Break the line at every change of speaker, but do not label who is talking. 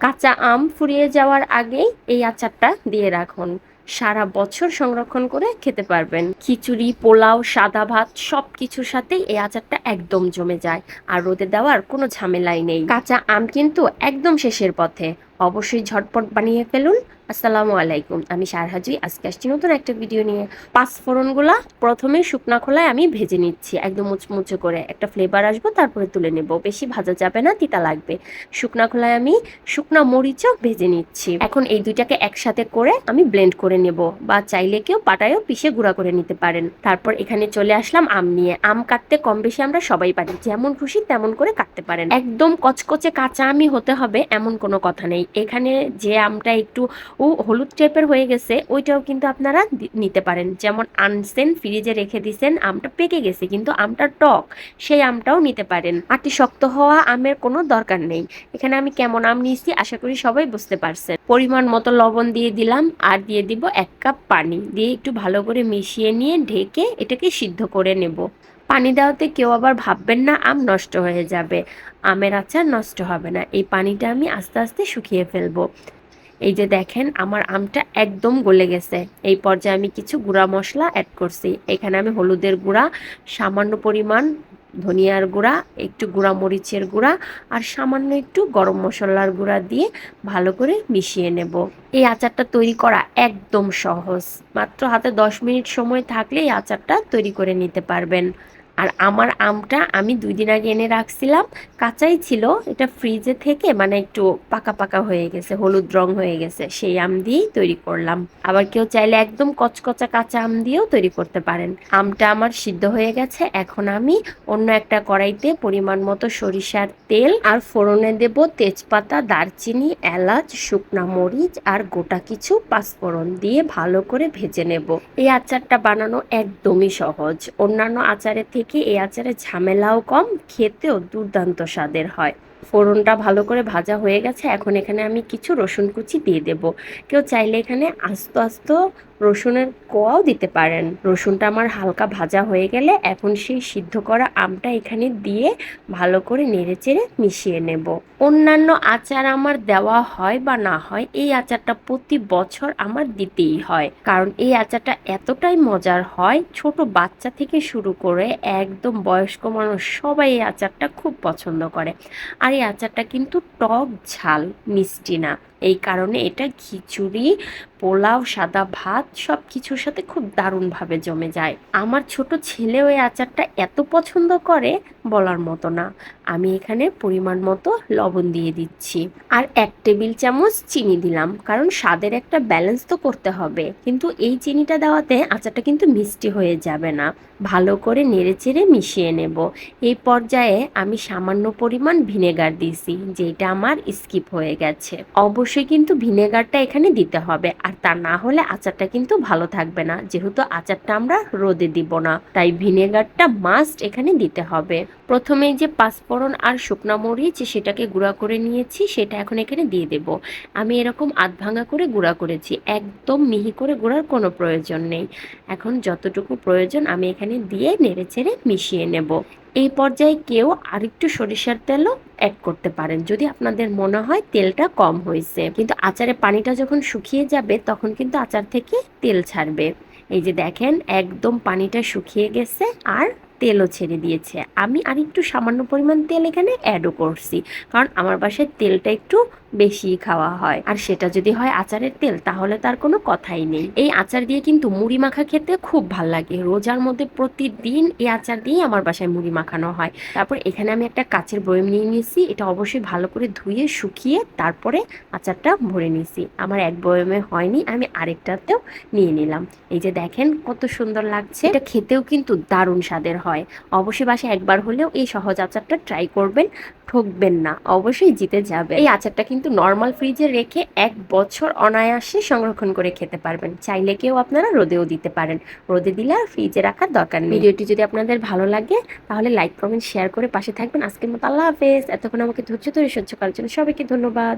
কাঁচা আম ফুরিয়ে যাওয়ার আগেই এই আচারটা দিয়ে রাখুন। সারা বছর সংরক্ষণ করে খেতে পারবেন। খিচুড়ি, পোলাও, সাদা ভাত সব কিছুর সাথেই এই আচারটা একদম জমে যায়। আর রোদে দেওয়ার কোনো ঝামেলাই নেই। কাঁচা আম কিন্তু একদম শেষের পথে। অবশ্যই ঝটপট বানিয়ে ফেলুন। আসসালামু আলাইকুম, আমি সারহাজি আজকে আসছি নতুন একটা ভিডিও নিয়ে। পাঁচ ফোড়নগুলা প্রথমে শুকনা খোলায় আমি ভেজে নিচ্ছি, একদম মুচমুচে করে। একটা ফ্লেভার আসব, তারপরে তুলে নেব। বেশি ভাজা যাবে না, তিতা লাগবে। শুকনা খোলায় আমি শুকনা মরিচও ভেজে নিচ্ছি। এখন এই দুইটাকে একসাথে করে আমি ব্লেন্ড করে নেব, বা চাইলে কেউ পাটায়ও পিষে গুঁড়া করে নিতে পারেন। তারপর এখানে চলে আসলাম আম নিয়ে। আম কাটতে কম বেশি আমরা সবাই পারি। যেমন খুশি তেমন করে কাটতে পারেন। একদম কচকচে কাঁচা আমি হতে হবে, এমন কোনো কথা নেই। এখানে যে আমটা একটু, ও হলুদ টাইপের হয়ে গেছে, ওইটাও কিন্তু আপনারা নিতে পারেন। যেমন আনছেন, ফ্রিজে রেখে দিছেন, আমটা পেকে গেছে, কিন্তু আমটা টক, সেই আমটাও নিতে পারেন। আটি শক্ত হওয়া আমের কোনো দরকার নেই। এখানে আমি কেমন আম নিয়েছি, আশা করি সবাই বুঝতে পারছেন। পরিমাণ মতো লবণ দিয়ে দিলাম, আর দিয়ে দিব এক কাপ পানি। দিয়ে একটু ভালো করে মিশিয়ে নিয়ে ঢেকে এটাকে সিদ্ধ করে নেব। পানি দেওয়াতে কেউ আবার ভাববেন না আম নষ্ট হয়ে যাবে। আমের আচার নষ্ট হবে না। এই পানিটা আমি আস্তে আস্তে শুকিয়ে ফেলব। এই যে দেখেন, আমার আমটা একদম গলে গেছে। এই পর্যায়ে আমি কিছু গুঁড়া মশলা অ্যাড করছি। এখানে আমি হলুদের গুঁড়া, সামান্য পরিমাণ ধনিয়ার গুঁড়া, একটু গুঁড়া মরিচের গুঁড়া আর সামান্য একটু গরম মশলার গুঁড়া দিয়ে ভালো করে মিশিয়ে নেব। এই আচারটা তৈরি করা একদম সহজ। মাত্র হাতে দশ মিনিট সময় থাকলে এই আচারটা তৈরি করে নিতে পারবেন। আর আমার আমটা আমি দুই দিন আগে এনে রাখছিলাম। কাঁচাই ছিল, এটা ফ্রিজে থেকে মানে একটু পাকা পাকা হয়ে গেছে, হলুদ রং হয়ে গেছে, সেই আম দিয়েই তৈরি করলাম। আবার কেউ চাইলে একদম কচকচা কাঁচা আম দিয়েও তৈরি করতে পারেন। আমটা আমার সিদ্ধ হয়ে গেছে, এখন আমি অন্য একটা কড়াইতে পরিমাণ মতো সরিষার তেল আর ফোড়নে দেব তেজপাতা, দারচিনি, এলাচ, শুকনা মরিচ আর গোটা কিছু পাঁচফোড়ন দিয়ে ভালো করে ভেজে নেব। এই আচারটা বানানো একদমই সহজ। অন্যান্য আচারের থেকে এই আচারের ঝামেলাও কম? খেতেও দুর্দান্ত স্বাদের হয়। ফোড়নটা ভালো করে ভাজা হয়ে গেছে। এখন এখানে আমি কিছু রসুন কুচি দিয়ে দেব। কেউ চাইলে এখানে আস্ত আস্ত রসুনের কোয়াও দিতে পারেন। রসুনটা আমার হালকা ভাজা হয়ে গেলে এখন সেই সিদ্ধ করা আমটা এখানে দিয়ে ভালো করে নেড়েচেড়ে মিশিয়ে নেব। অন্যান্য আচার আমার দেওয়া হয় বা না হয়, এই আচারটা প্রতি বছর আমার দিতেই হয়। কারণ এই আচারটা এতটাই মজার হয়, ছোট বাচ্চা থেকে শুরু করে একদম বয়স্ক মানুষ সবাই এই আচারটা খুব পছন্দ করে। আর এই আচারটা কিন্তু টক ঝাল, মিষ্টি না। এই কারণে এটা খিচুড়ি, পোলাও, সাদা ভাত সব কিছুর সাথে খুব দারুণভাবে জমে যায়। আমার ছোট ছেলে ওই আচারটা এত পছন্দ করে বলার মতো না। আমি এখানে পরিমাণ মতো লবণ দিয়ে দিচ্ছি। আর এক টেবিল চামচ চিনি দিলাম, কারণ স্বাদের একটা ব্যালেন্স তো করতে হবে। কিন্তু এই চিনিটা দেওয়াতে আচারটা কিন্তু মিষ্টি হয়ে যাবে না। ভালো করে নেড়েচেড়ে মিশিয়ে নেব। এই পর্যায়ে আমি সামান্য পরিমাণ ভিনেগার দিয়েছি যেটা আমার স্কিপ হয়ে গেছে। অবশ্যই কিন্তু ভিনেগারটা এখানে দিতে হবে। আর তা না হলে আচারটা কিন্তু ভালো থাকবে না। যেহেতু আচারটা আমরা রোদে দিব না, তাই ভিনেগারটা মাস্ট এখানে দিতে হবে। প্রথমে যে পাঁচফোড়ন আর শুকনা মরিচ, সেটাকে গুঁড়া করে নিয়েছি, সেটা এখন এখানে দিয়ে দেব। আমি এরকম আধ ভাঙা করে গুঁড়া করেছি। একদম মিহি করে গুঁড়ার কোনো প্রয়োজন নেই। এখন যতটুকু প্রয়োজন, আমি এখানে দিয়ে নেড়েচেড়ে মিশিয়ে নেব। এই পর্যায়ে কেউ আরেকটু সরিষার তেলও অ্যাড করতে পারেন। যদি আপনাদের মনে হয় তেলটা কম হয়েছে। কিন্তু আচারে পানিটা যখন শুকিয়ে যাবে, তখন কিন্তু আচার থেকে তেল ছাড়বে। এই যে দেখেন, একদম পানিটা শুকিয়ে গেছে আর তেলও ছেড়ে দিয়েছে। আমি আর একটু সামান্য পরিমাণ তেল এখানে অ্যাডও করছি। কারণ আমার বাসায় তেলটা একটু বেশি খাওয়া হয়। আর সেটা যদি হয় আচারের তেল, তাহলে তার কোনো কথাই নেই। এই আচার দিয়ে কিন্তু মুড়ি মাখা খেতে খুব ভালো লাগে। রোজার মধ্যে প্রতিদিন এই আচার দিয়ে আমার বাসায় মুড়ি মাখানো হয়। তারপর এখানে আমি একটা কাচের বয়ম নিয়ে নিয়েছি। এটা অবশ্যই ভালো করে ধুয়ে, শুকিয়ে তারপরে আচারটা ভরে নিয়েছি। আমার এক বয়মে হয়নি, আমি আরেকটাতেও নিয়ে নিলাম। এই যে দেখেন কত সুন্দর লাগছে। এটা খেতেও কিন্তু দারুণ স্বাদের হয়। অবশ্যই বাসায় একবার হলেও এই সহজ আচারটা ট্রাই করবেন। ঠকবেন না, অবশ্যই জিতে যাবে এই আচারটা কিন্তু নর্মাল ফ্রিজে রেখে এক বছর অনায়াসে সংরক্ষণ করে খেতে পারবেন। চাইলে কেউ আপনারা রোদেও দিতে পারেন। রোদে দিলে আর ফ্রিজে রাখার দরকার নেই। ভিডিওটি যদি আপনাদের ভালো লাগে, তাহলে লাইক কমেন্ট শেয়ার করে পাশে থাকবেন। আজকের মতো আল্লাহ হাফেজ। এতক্ষণ আমাকে ধৈর্য ধরে সহ্য করার জন্য সবাইকে ধন্যবাদ।